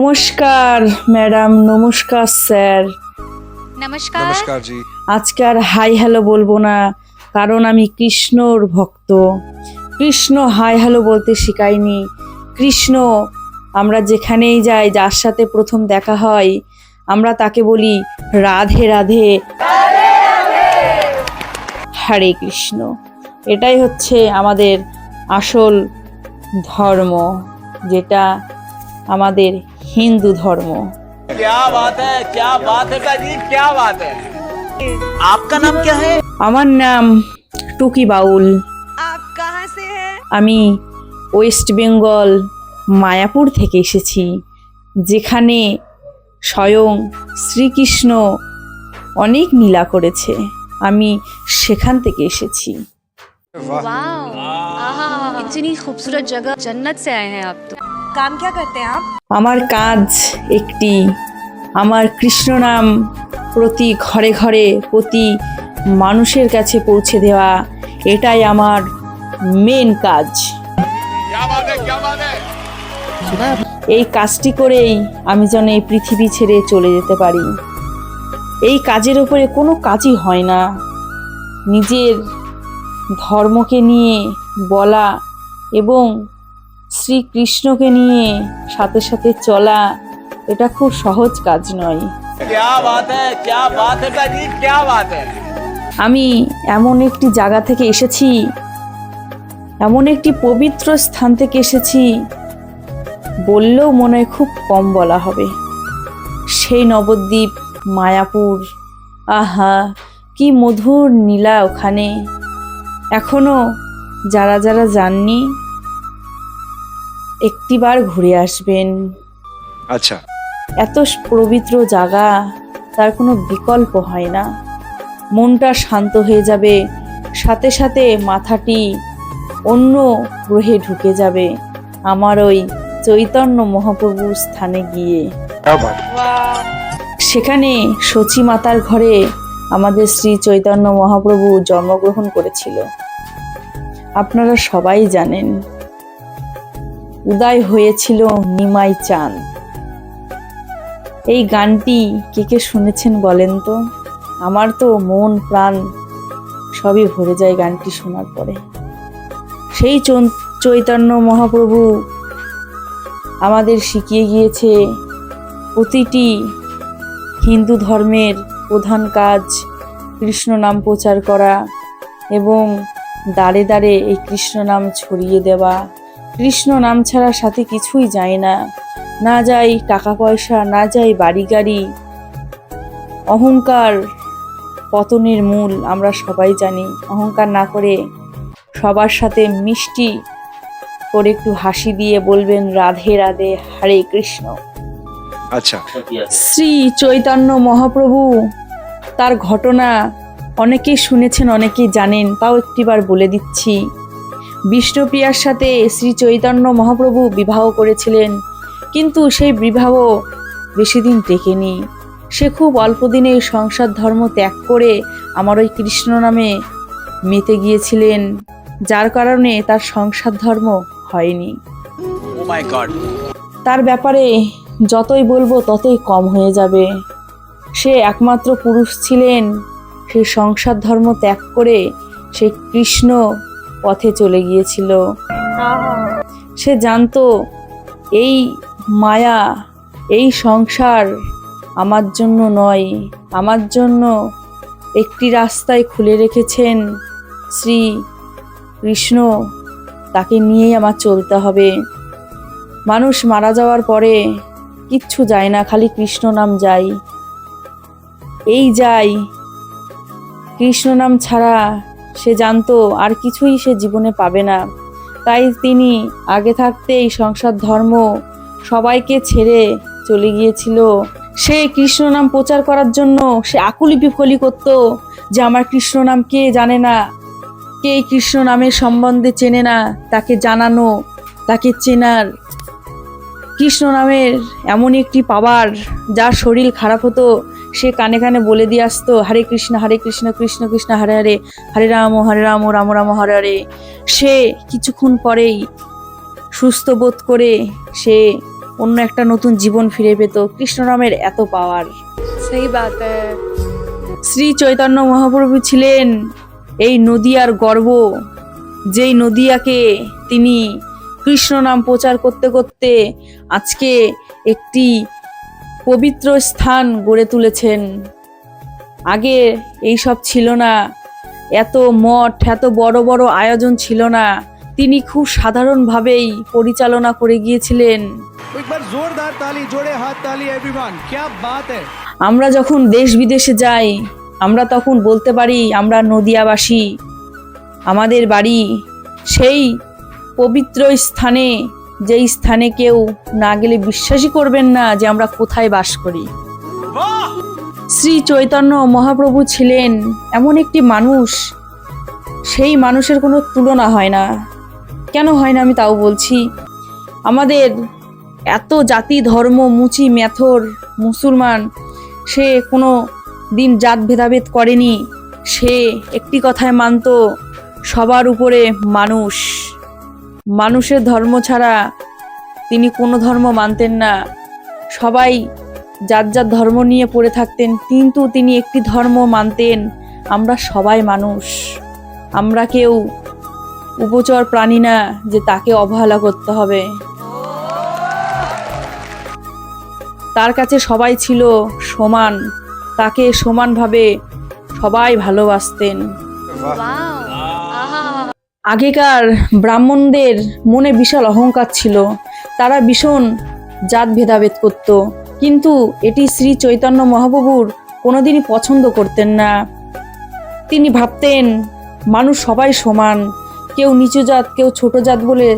নমস্কার ম্যাডাম। নমস্কার স্যার। নমস্কার। নমস্কার জি। আজকে আর হাই হ্যালো বলব না কারণ আমি কৃষ্ণর ভক্ত। কৃষ্ণ হাই হ্যালো বলতে শিখাইনি। কৃষ্ণ আমরা যেখানেই যাই যার সাথে প্রথম দেখা হয় আমরা তাকে বলি রাধে রাধে। হরে কৃষ্ণ। এটাই হচ্ছে আমাদের আসল ধর্ম যেটা আমাদের হিন্দু ধর্ম। আমার নাম টুকি বাউল। আমি ওয়েস্ট বেঙ্গল মায়াপুর থেকে এসেছি যেখানে স্বয়ং শ্রীকৃষ্ণ অনেক নীলা করেছে। আমি সেখান থেকে এসেছি। ইতনি খুবসুরত জগহ জন্নত সে আয় হ্যাঁ आप तो काम क्या करते हैं आप আমার কাজ একটি আমার কৃষ্ণ নাম প্রতি ঘরে ঘরে প্রতি মানুষের কাছে পৌঁছে দেওয়া এটাই আমার মেন কাজ এই কাজটি করেই আমি যেন এই পৃথিবী ছেড়ে চলে যেতে পারি এই কাজের উপরে কোনো কাজই হয় না নিজের ধর্মকে নিয়ে বলা এবং শ্রীকৃষ্ণকে নিয়ে সাথে সাথে চলা এটা খুব সহজ কাজ নয়। আমি এমন একটি জায়গা থেকে এসেছি এমন একটি পবিত্র স্থান থেকে এসেছি বললেও মনে হয় খুব কম বলা হবে। সেই নবদ্বীপ মায়াপুর আহা কি মধুর নীলা ওখানে। এখনও যারা যারা যাননি একটিবার ঘুরে আসবেন। আচ্ছা। এত পবিত্র জায়গা তার কোনো বিকল্প হয় না। মনটা শান্ত হয়ে যাবে সাথে সাথে মাথাটি অন্য গ্রহে ঢুকে যাবে আমার ওই চৈতন্য মহাপ্রভুর স্থানে গিয়ে। সেখানে সচি মাতার ঘরে আমাদের শ্রী চৈতন্য মহাপ্রভু জন্মগ্রহণ করেছিল। আপনারা সবাই জানেন উদয় হয়েছিল নিমাই চাঁদ। এই গানটি কে কে শুনেছেন বলেন তো? আমার তো মন, প্রাণ সবই ভরে যায় গানটি শোনার পরে। সেই চৈতন্য মহাপ্রভু আমাদের শিখিয়ে গিয়েছে প্রতিটি হিন্দু ধর্মের প্রধান কাজ কৃষ্ণ নাম প্রচার করা এবং দাঁড়ে দাঁড়ে এই কৃষ্ণ নাম ছড়িয়ে দেওয়া। কৃষ্ণ নাম ছাড়া সাথে কিছুই যায় না। না যাই টাকা পয়সা না যাই বাড়ি গাড়ি অহংকার পতনের মূল আমরা সবাই জানি। অহংকার না করে সবার সাথে মিষ্টি করে একটু হাসি দিয়ে বলবেন রাধে রাধে হরে কৃষ্ণ। আচ্ছা। শ্রী চৈতন্য মহাপ্রভু তার ঘটনা অনেকেই শুনেছেন অনেকেই জানেন তাও একটিবার বলে দিচ্ছি। বিষ্ণুপ্রিয়ার সাথে শ্রী চৈতন্য মহাপ্রভু বিবাহ করেছিলেন। কিন্তু সেই বিবাহ বেশি দিন টেকেনি। সে খুব অল্প দিনে সংসার ধর্ম ত্যাগ করে আমার ওই কৃষ্ণ নামে মেতে গিয়েছিলেন যার কারণে তার সংসার ধর্ম হয়নি। oh তার ব্যাপারে যতই বলব ততই কম হয়ে যাবে। সে একমাত্র পুরুষ ছিলেন সে সংসার ধর্ম ত্যাগ করে সে কৃষ্ণ পথে চলে গিয়েছিল। সে জানতো, এই মায়া, এই সংসার আমার জন্য নয়। আমার জন্য একটি রাস্তায় খুলে রেখেছেন শ্রী কৃষ্ণ। তাকে নিয়েই আমার চলতে হবে। মানুষ মারা যাওয়ার পরে কিচ্ছু যায় না, খালি কৃষ্ণ নাম যায়। এই যাই, কৃষ্ণ নাম ছাড়া সে জানতো আর কিছুই সে জীবনে পাবে না। তাই তিনি আগে থাকতেই সংসার ধর্ম সবাইকে ছেড়ে চলে গিয়েছিল। সে কৃষ্ণ নাম প্রচার করার জন্য সে আকুলি বিফলি করত যে, আমার কৃষ্ণ নাম কে জানে না? কে কৃষ্ণ নামের সম্বন্ধে চেনে না? তাকে জানানো, তাকে চেনার। কৃষ্ণ নামের এমন একটি পাওয়ার যার শরীর খারাপ হতো সে কানে কানে বলে দিয়ে আসতো হরে কৃষ্ণ হরে কৃষ্ণ কৃষ্ণ কৃষ্ণ হরে হরে হরে রাম হরে রাম রাম রাম হরে হরে। সে কিছুক্ষণ পরেই সুস্থ বোধ করে সে অন্য একটা নতুন জীবন ফিরে পেত কৃষ্ণরামের এত পাওয়ার। সেই বাত শ্রী চৈতন্য মহাপ্রভু ছিলেন এই নদিয়ার গর্ব যেই নদিয়াকে তিনি কৃষ্ণ নাম প্রচার করতে করতে আজকে একটি পবিত্র স্থান গড়ে তুলেছেন। আগে এই সব ছিল না। এত মঠ এত বড় বড় আয়োজন ছিল না। তিনি খুব সাধারণভাবেই পরিচালনা করে গিয়েছিলেন। আমরা যখন দেশ বিদেশে যাই আমরা তখন বলতে পারি আমরা নদিয়াবাসী। আমাদের বাড়ি সেই পবিত্র স্থানে যেই স্থানে কেউ না গেলে বিশ্বাসই করবেন না যে আমরা কোথায় বাস করি। শ্রী চৈতন্য মহাপ্রভু ছিলেন এমন একটি মানুষ। সেই মানুষের কোনো তুলনা হয় না। কেন হয় না আমি তাও বলছি। আমাদের এত জাতি, ধর্ম, মুচি মেথর মুসলমান, সে কোনো দিন জাত ভেদাভেদ করেনি। সে একটি কথায় মানত, সবার উপরে মানুষ। মানুষের ধর্ম ছাড়া তিনি কোনো ধর্ম মানতেন না। সবাই যার যার ধর্ম নিয়ে পড়ে থাকতেন কিন্তু তিনি একটি ধর্ম মানতেন আমরা সবাই মানুষ। আমরা কেউ উপচর প্রাণী না যে তাকে অবহেলা করতে হবে। তার কাছে সবাই ছিল সমান তাকে সমানভাবে সবাই ভালোবাসতেন। আগেকার ব্রাহ্মণদের মনে বিশাল অহংকার ছিল। তারা ভীষণ জাত ভেদাভেদ করত। কিন্তু এটি শ্রী চৈতন্য মহাপ্রভুর কোনোদিনই পছন্দ করতেন না। তিনি ভাবতেন মানুষ সবাই সমান। কেউ নিচু জাত কেউ ছোট জাত বলে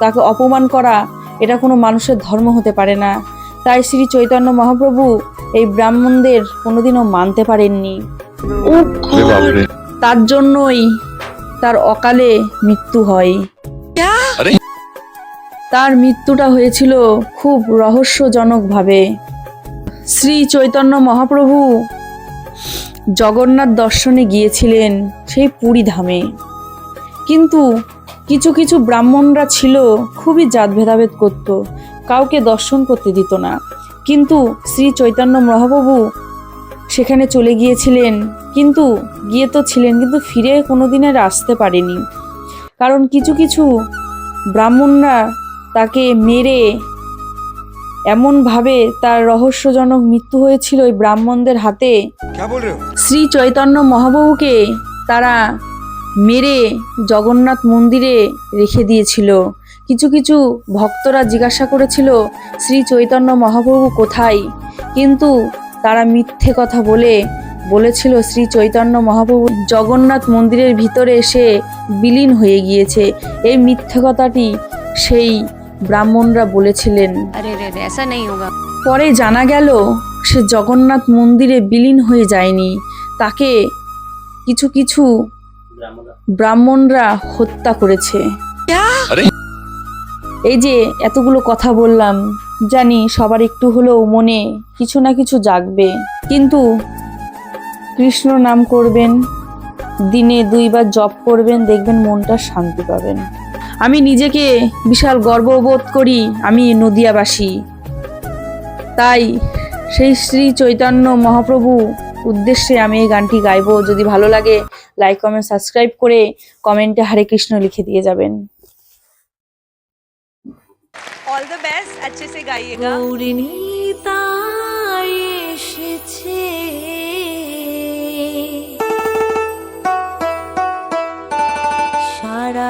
তাকে অপমান করা এটা কোনো মানুষের ধর্ম হতে পারে না। তাই শ্রী চৈতন্য মহাপ্রভু এই ব্রাহ্মণদের কোনোদিনও মানতে পারেননি। তার জন্যই তার অকালে মৃত্যু হয়। তার মৃত্যুটা হয়েছিল খুব রহস্যজনকভাবে। শ্রী চৈতন্য মহাপ্রভু জগন্নাথ দর্শনে গিয়েছিলেন সেই পুরী ধামে। কিন্তু কিছু কিছু ব্রাহ্মণরা ছিল খুবই জাত ভেদাভেদ করত কাউকে দর্শন করতে দিত না। কিন্তু শ্রী চৈতন্য মহাপ্রভু সেখানে চলে গিয়েছিলেন কিন্তু গিয়ে তো ছিলেন কিন্তু ফিরে কোনোদিন আর আসতে পারেনি। কারণ কিছু কিছু ব্রাহ্মণরা তাকে মেরে এমনভাবে তার রহস্যজনক মৃত্যু হয়েছিল ওই ব্রাহ্মণদের হাতে। শ্রী চৈতন্য মহাপ্রভুকে তারা মেরে জগন্নাথ মন্দিরে রেখে দিয়েছিল। কিছু কিছু ভক্তরা জিজ্ঞাসা করেছিল শ্রী চৈতন্য মহাপ্রভু কোথায়? কিন্তু তারা মিথ্যে কথা বলে বলেছিল শ্রী চৈতন্য মহাপ্রভু জগন্নাথ মন্দিরের ভিতরে এসে বিলীন হয়ে গিয়েছে। এই মিথ্যে কথাটি সেই ব্রাহ্মণরা বলেছিলেন। পরে জানা গেল সে জগন্নাথ মন্দিরে বিলীন হয়ে যায়নি। তাকে কিছু কিছু ব্রাহ্মণরা হত্যা করেছে। এই যে এতগুলো কথা বললাম। জানি সবার একটু হলেও মনে কিছু না কিছু জাগবে। কিন্তু কৃষ্ণ নাম করবেন, দিনে দুইবার জপ করবেন, দেখবেন মনটা শান্তি পাবেন। আমি নিজেকে বিশাল গর্ববোধ করি, আমি নদিয়াবাসী। তাই সেই শ্রী চৈতন্য মহাপ্রভু উদ্দেশ্যে আমি এই গানটি গাইবো। যদি ভালো লাগে লাইক কমেন্ট সাবস্ক্রাইব করে কমেন্টে হরে কৃষ্ণ লিখে দিয়ে যাবেন। ऑल द बेस्ट अच्छे से गाइएगा গৌরনীতায় এসেছে সারা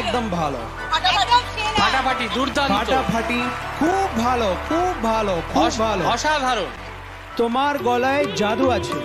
একদম ভালো। ফাটাফাটি দুর্দান্ত। ফাটাফাটি খুব ভালো খুব ভালো খুব ভালো। অসাধারণ। তোমার গলায় জাদু আছে।